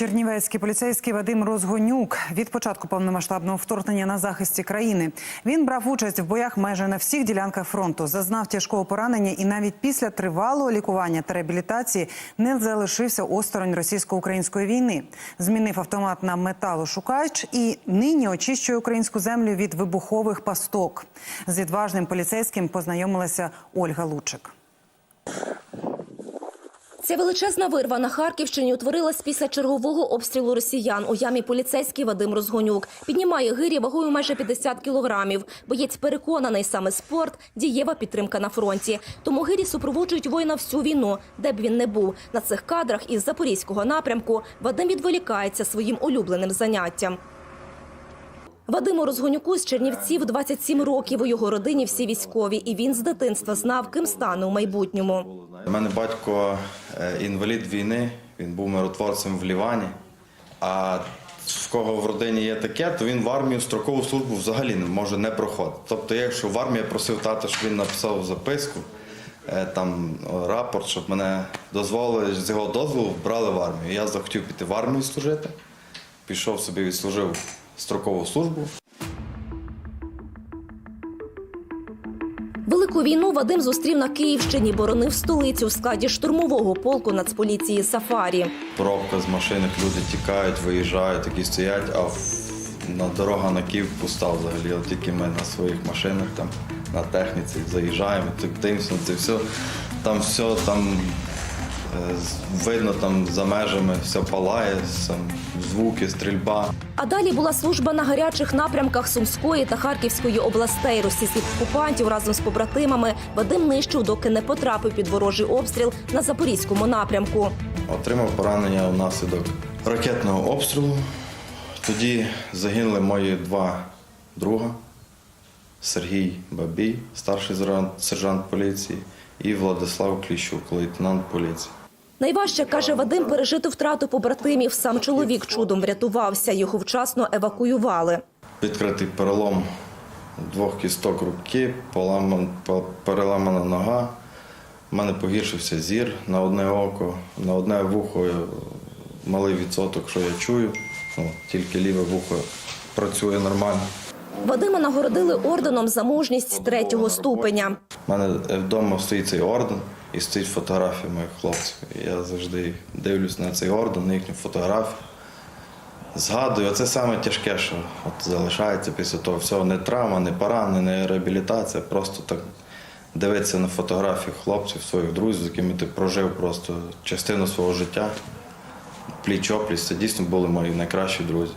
Чернівецький поліцейський Вадим Розгонюк від початку повномасштабного вторгнення на захисті країни. Він брав участь в боях майже на всіх ділянках фронту, зазнав тяжкого поранення і навіть після тривалого лікування та реабілітації не залишився осторонь російсько-української війни. Змінив автомат на металошукач і нині очищує українську землю від вибухових пасток. З відважним поліцейським познайомилася Ольга Лучик. Ця величезна вирва на Харківщині утворилась після чергового обстрілу росіян. У ямі поліцейський Вадим Розгонюк піднімає гирі вагою майже 50 кілограмів. Боєць переконаний, саме спорт – дієва підтримка на фронті. Тому гирі супроводжують воїна всю війну, де б він не був. На цих кадрах із запорізького напрямку Вадим відволікається своїм улюбленим заняттям. Вадиму Розгонюку з Чернівців 27 років. У його родині всі військові, і він з дитинства знав, ким стане у майбутньому. У мене батько е, інвалід війни, він був миротворцем в Лівані. А в кого в родині є таке, то він в армію строкову службу взагалі не може не проходити. Тобто, якщо в армії просив тата, щоб він написав записку, е, там рапорт, щоб мене дозволили з його дозволу брали в армію. Я захотів піти в армію служити, пішов собі, відслужив строкову службу. Велику війну Вадим зустрів на Київщині, боронив столицю в складі штурмового полку Нацполіції «Сафарі». Пробка з машинок, люди тікають, виїжджають, такі стоять, а на дорога на Київ пуста взагалі. От тільки ми на своїх машинах там на техніці заїжджаємо, на це все. Там все там видно там за межами, все палає, там, звуки, стрільба. А далі була служба на гарячих напрямках Сумської та Харківської областей. Російських окупантів разом з побратимами Вадим нищив, доки не потрапив під ворожий обстріл на Запорізькому напрямку. Отримав поранення внаслідок ракетного обстрілу. Тоді загинули мої два друга Сергій Бабій, старший сержант поліції, і Владислав Кліщук, лейтенант поліції. Найважче, каже Вадим, пережити втрату побратимів. Сам чоловік чудом врятувався. Його вчасно евакуювали. Відкритий перелом двох кісток руки, поламан- по- переламана нога. У мене погіршився зір на одне око, на одне вухо малий відсоток, що я чую. Ну, тільки ліве вухо працює нормально. Вадима нагородили орденом за мужність третього ступеня. У мене вдома стоїть цей орден і стоїть фотографія моїх хлопців. Я завжди дивлюсь на цей орден, на їхню фотографію. Згадую, це саме тяжке, що от залишається після того всього. Не травма, не поранення, не реабілітація. Просто так дивитися на фотографії хлопців, своїх друзів, з якими ти прожив просто частину свого життя. Пліч опліч, це дійсно були мої найкращі друзі.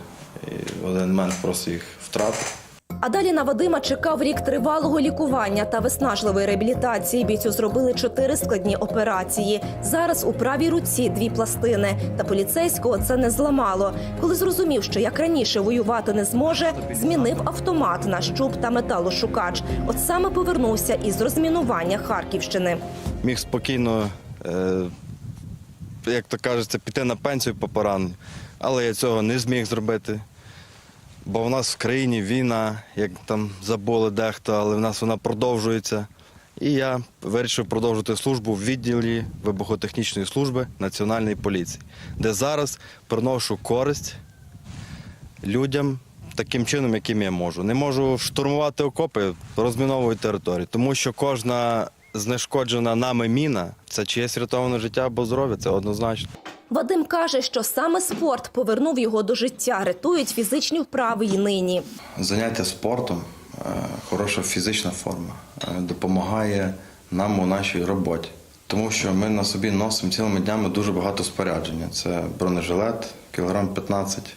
І в один момент просто їх втратив. А далі на Вадима чекав рік тривалого лікування та виснажливої реабілітації. Бійцю зробили чотири складні операції. Зараз у правій руці дві пластини. Та поліцейського це не зламало. Коли зрозумів, що як раніше воювати не зможе, змінив автомат на щуп та металошукач. От саме повернувся із розмінування Харківщини. міг спокійно, е, як то кажеться, піти на пенсію по пораненню. Але я цього не зміг зробити. Бо в нас в країні війна, як там забули дехто, але в нас вона продовжується. І я вирішив продовжити службу в відділі вибухотехнічної служби Національної поліції, де зараз приношу користь людям таким чином, яким я можу. Не можу штурмувати окопи, розміновую територію, тому що кожна знешкоджена нами міна це чиєсь рятоване життя або здоров'я, це однозначно. Вадим каже, що саме спорт повернув його до життя, рятують фізичні вправи і нині. Заняття спортом, е, хороша фізична форма е, допомагає нам у нашій роботі. Тому що ми на собі носимо цілими днями дуже багато спорядження. Це бронежилет, кілограм 15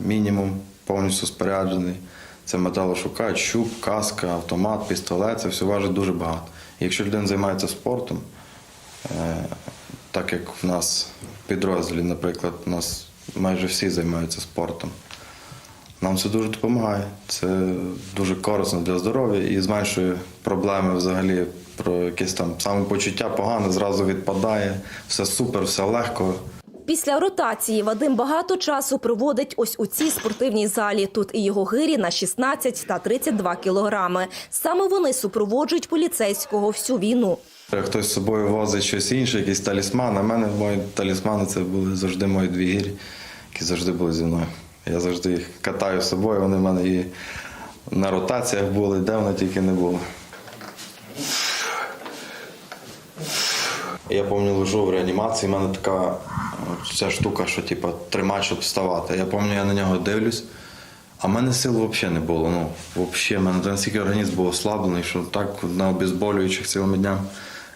мінімум, повністю споряджений. Це металошукач, щуп, каска, автомат, пістолет. Це все важить дуже багато. І якщо людина займається спортом, е, так як в нас підрозділі, наприклад, у нас майже всі займаються спортом. Нам це дуже допомагає. Це дуже корисно для здоров'я і зменшує проблеми взагалі про якесь там самопочуття погане, зразу відпадає, все супер, все легко. Після ротації Вадим багато часу проводить ось у цій спортивній залі. Тут і його гирі на 16 та 32 кілограми. Саме вони супроводжують поліцейського всю війну. Хтось з собою возить щось інше, якийсь талісман. А мене мої талісмани це були завжди мої дві гірі. які завжди були зі мною. Я завжди їх катаю з собою, вони в мене і на ротаціях були, де вони тільки не були. Я пам'ятаю, лежу в реанімації, в мене така е, ця штука, що типу, тримай, щоб вставати. Я пам'ятаю, я на нього дивлюсь, а в мене сил взагалі не було. Ну, взагалі, в мене настільки організм був ослаблений, що так на обезболюючих цілими днями.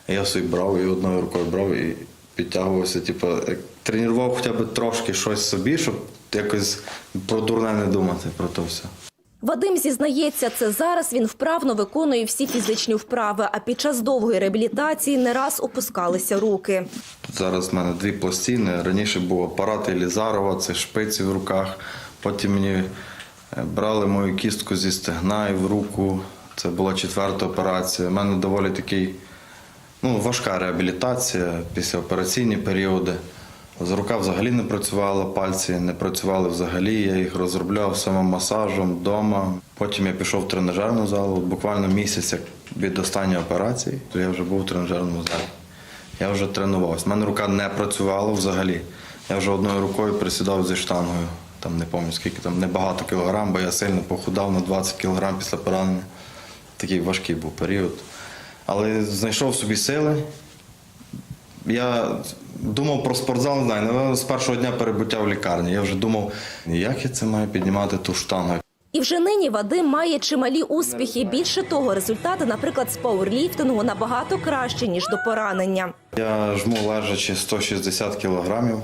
Я собі брав і одною рукою брав і підтягувався. Типу, тренував хоча б трошки щось собі, щоб якось про дурне не думати про то все. Вадим зізнається, це зараз він вправно виконує всі фізичні вправи, а під час довгої реабілітації не раз опускалися руки. Зараз в мене дві пластини. Раніше був апарат Елізарова, це шпиці в руках. Потім мені е, брали мою кістку зі стегна і в руку. Це була четверта операція. У мене доволі такий ну, важка реабілітація, післяопераційні періоди. З рука взагалі не працювала, пальці не працювали взагалі. Я їх розробляв самомасажем вдома. Потім я пішов в тренажерну залу. Буквально місяць як від останньої операції, то я вже був в тренажерному залі. Я вже тренувався. У мене рука не працювала взагалі. Я вже одною рукою присідав зі штангою. Там не пам'ятаю скільки там небагато кілограм, бо я сильно похудав на 20 кілограм після поранення. Такий важкий був період. Але знайшов собі сили. Я думав про спортзал, не знаю, напевно, з першого дня перебуття в лікарні. Я вже думав, як я це маю піднімати ту штангу. І вже нині Вадим має чималі успіхи. Більше того, результати, наприклад, з пауерліфтингу набагато краще, ніж до поранення. Я жму лежачи 160 кілограмів.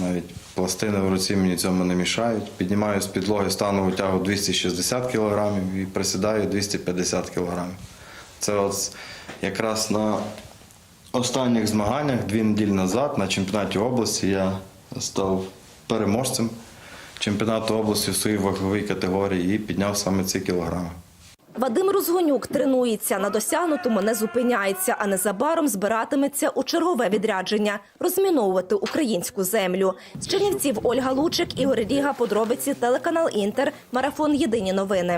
Навіть пластини в руці мені цьому не мішають. Піднімаю з підлоги станову тягу 260 кілограмів і присідаю 250 кілограмів. Це от якраз на останніх змаганнях, дві неділі назад, на чемпіонаті області, я став переможцем чемпіонату області в своїй ваговій категорії і підняв саме ці кілограми. Вадим Розгонюк тренується на досягнутому, не зупиняється, а незабаром збиратиметься у чергове відрядження розміновувати українську землю. З Чернівців Ольга Лучик, Ігор Ріга, подробиці телеканал Інтер, марафон Єдині новини.